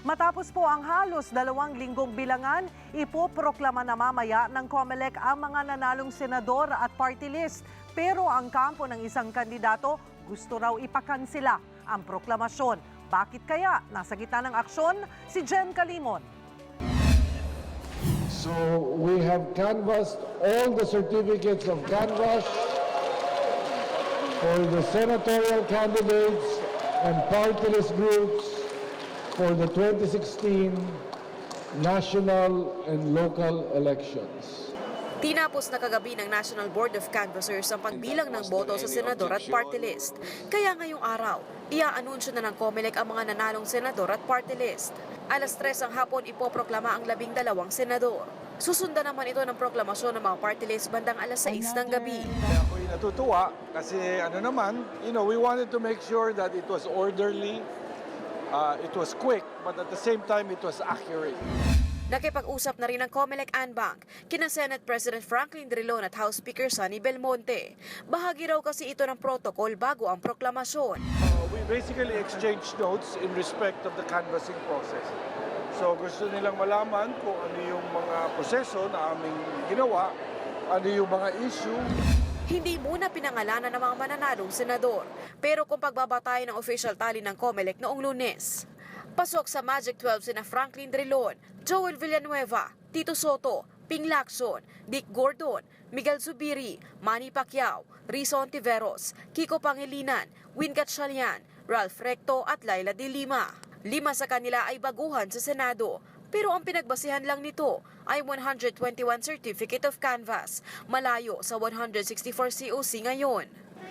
Matapos po ang halos dalawang linggong bilangan, ipoproklama na mamaya ng COMELEC ang mga nanalong senador at party list. Pero ang kampo ng isang kandidato gusto raw ipakansila ang proklamasyon. Bakit kaya? Nasa gitna ng aksyon, si Jen Kalimon. So we have canvassed all the certificates of canvass for the senatorial candidates and party list groups for the 2016 national and local elections. Tinapos na kagabi ng National Board of Canvassers ang pagbilang ng boto sa senador at party list. Kaya ngayong araw, iaanunsyo na ng COMELEC ang mga nanalong senador at party list. Alas 3 ang hapon ipoproklama ang labing dalawang senador. Susundan naman ito ng proklamasyon ng mga party list bandang alas 6 ng gabi. Kaya ako'y natutuwa kasi ano naman, you know, we wanted to make sure that it was orderly, uh, it was quick, but at the same time, it was accurate. Nakipag-usap na rin ang COMELEC Anbank kina Senate President Franklin Drilon at House Speaker Sonny Belmonte. Bahagi raw kasi ito ng protocol bago ang proklamasyon. Uh, we basically exchanged notes in respect of the canvassing process. So gusto nilang malaman kung ano yung mga proseso na aming ginawa, ano yung mga issue, Hindi muna pinangalanan ng mga mananalong senador, pero kung pagbabatayan ng official tally ng COMELEC noong lunes. Pasok sa Magic 12 sina Franklin Drilon, Joel Villanueva, Tito Soto, Ping Lacson, Dick Gordon, Miguel Zubiri, Manny Pacquiao, Rizzo Ontiveros, Kiko Pangilinan, Win Gatchalian, Ralph Recto at Laila de Lima. Lima sa kanila ay baguhan sa Senado, pero ang pinagbasihan lang nito ay 121 Certificate of Canvas, malayo sa 164 COC ngayon.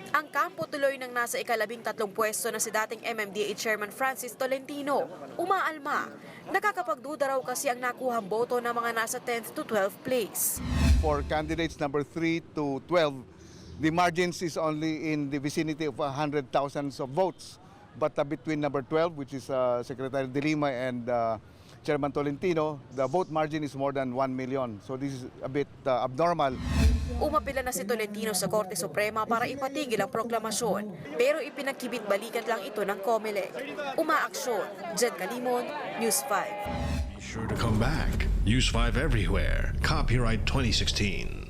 Ang kampo tuloy ng nasa ikalabing tatlong pwesto na si dating MMDA Chairman Francis Tolentino, umaalma. Nakakapagduda raw kasi ang nakuhang boto ng mga nasa 10th to 12th place. for candidates number 3 to 12, the margins is only in the vicinity of 100,000 of votes. But uh, between number 12, which is uh, Secretary De Lima and uh, Chairman Tolentino, the vote margin is more than 1 million. So this is a bit uh, abnormal. Umapila na si Tolentino sa Korte Suprema para ipatigil ang proklamasyon. Pero ipinagkibit balikat lang ito ng COMELEC. Umaaksyon. Jen Kalimon, News 5. Be sure to come back. Use 5 everywhere. Copyright 2016.